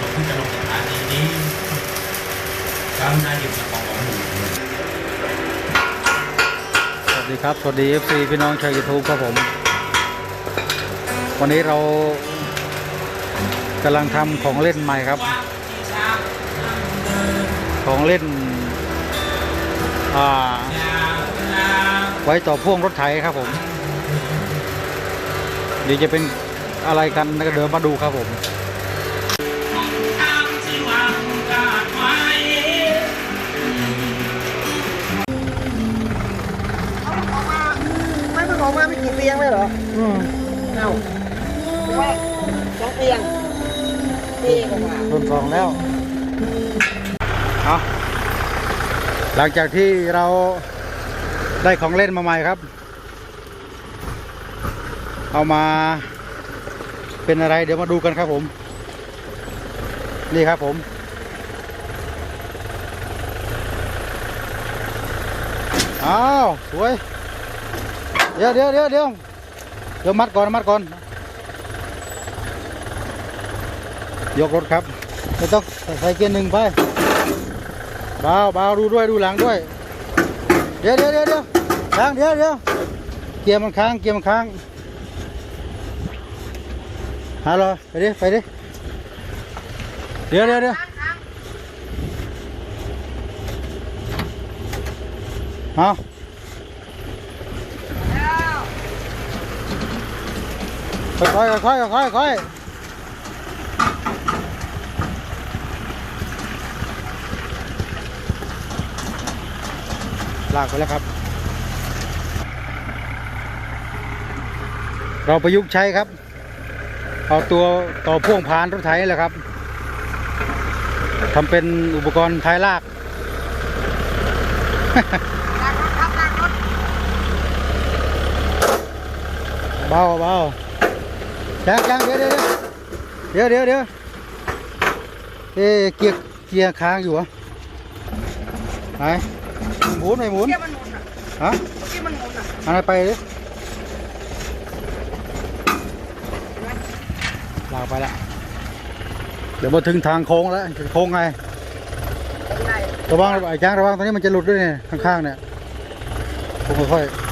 ประสงค์ที่จะลงสถานีนี้กรุณาหยิบกระเป๋าของหนูสวัสดีครับ สวัสดี FC พี่น้องชาวยูทูบครับผม วันนี้เรากำลังทำของเล่นใหม่ครับ ของเล่น อ่า ไว้ต่อพ่วงรถไถครับผม เดี๋ยวจะเป็นอะไรกันเดี๋ยวมาดูครับผม เตียงเลยเหรอ อืมเอ้าว่าสองเตียงเตียงออกมาโดนสองแล้วเอาหลังจากที่เราได้ของเล่นมาใหม่ครับ เอามาเป็นอะไรเดี๋ยวมาดูกันครับผม นี่ครับผม อ้าว สวย เดี๋ยวเดี๋ยวเดี๋ยวเดี๋ยว เดี๋ยวมัดก่อนมัดก่อน ยกรถครับไม่ต้องใส่เกียร์หนึ่งไปเบาเบาดูด้วยดูหลังด้วย เดี๋ยวเดี๋ยวเดี๋ยวเดี๋ยวค้างเดี๋ยวเดี๋ยวเกียร์มันค้างเกียร์มันค้างฮัลโหลไปดิไปดิเดี๋ยวเดี๋ยวเดี๋ยวเอา ค่อยค่อยค่อยค่อยค่อยลากไปแล้วครับ เราประยุกต์ใช้ครับ เอาตัวต่อพ่วงพานรถไถนี่แหละครับทำเป็นอุปกรณ์ท้ายลากเบาเบา จังจังเดี๋ยวเดี๋ยวเดี๋ยวเดี๋ยวเดี๋ยวเอ๊ะเกียร์เกียร์ค้างอยู่เหรอไหนหมุนไม่หมุนเกียร์มันหมุนอะฮะเมื่อกี้มันหมุนอะเอะไรไปดิลากไปละเดี๋ยวมาถึงทางโค้งแล้วโค้งไงเป็นไงระวังไอ้จ้างระวังตอนนี้มันจะหลุดด้วยเนี่ยข้างๆเนี่ยผมค่อยๆ